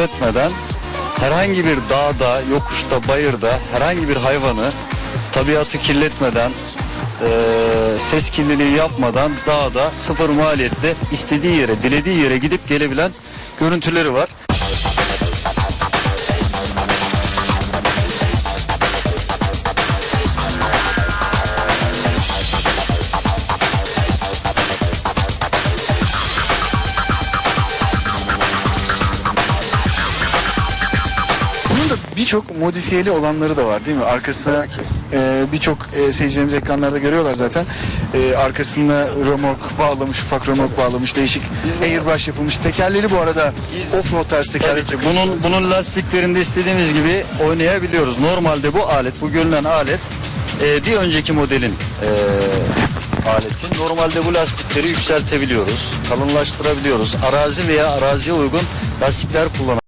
gözetmeden herhangi bir dağda, yokuşta, bayırda herhangi bir hayvanı tabiatı kirletmeden eee, ses kirliliği yapmadan dağda sıfır maliyetle istediği yere, dilediği yere gidip gelebilen görüntüleri var. Bunun da birçok modifiyeli olanları da var değil mi? Arkasına e, birçok e, seyircilerimiz ekranlarda görüyorlar zaten. E, arkasına römork bağlamış, ufak römork bağlamış, değişik airbrush yapılmış. Tekerleri bu arada off-road tarz tekerler Tabii ki bunun bunun lastiklerinde istediğimiz gibi oynayabiliyoruz. Normalde bu alet, bu görünen alet e, bir önceki modelin e, aleti. Normalde bu lastikleri yükseltebiliyoruz, kalınlaştırabiliyoruz. Arazi veya araziye uygun lastikler kullanabiliyoruz.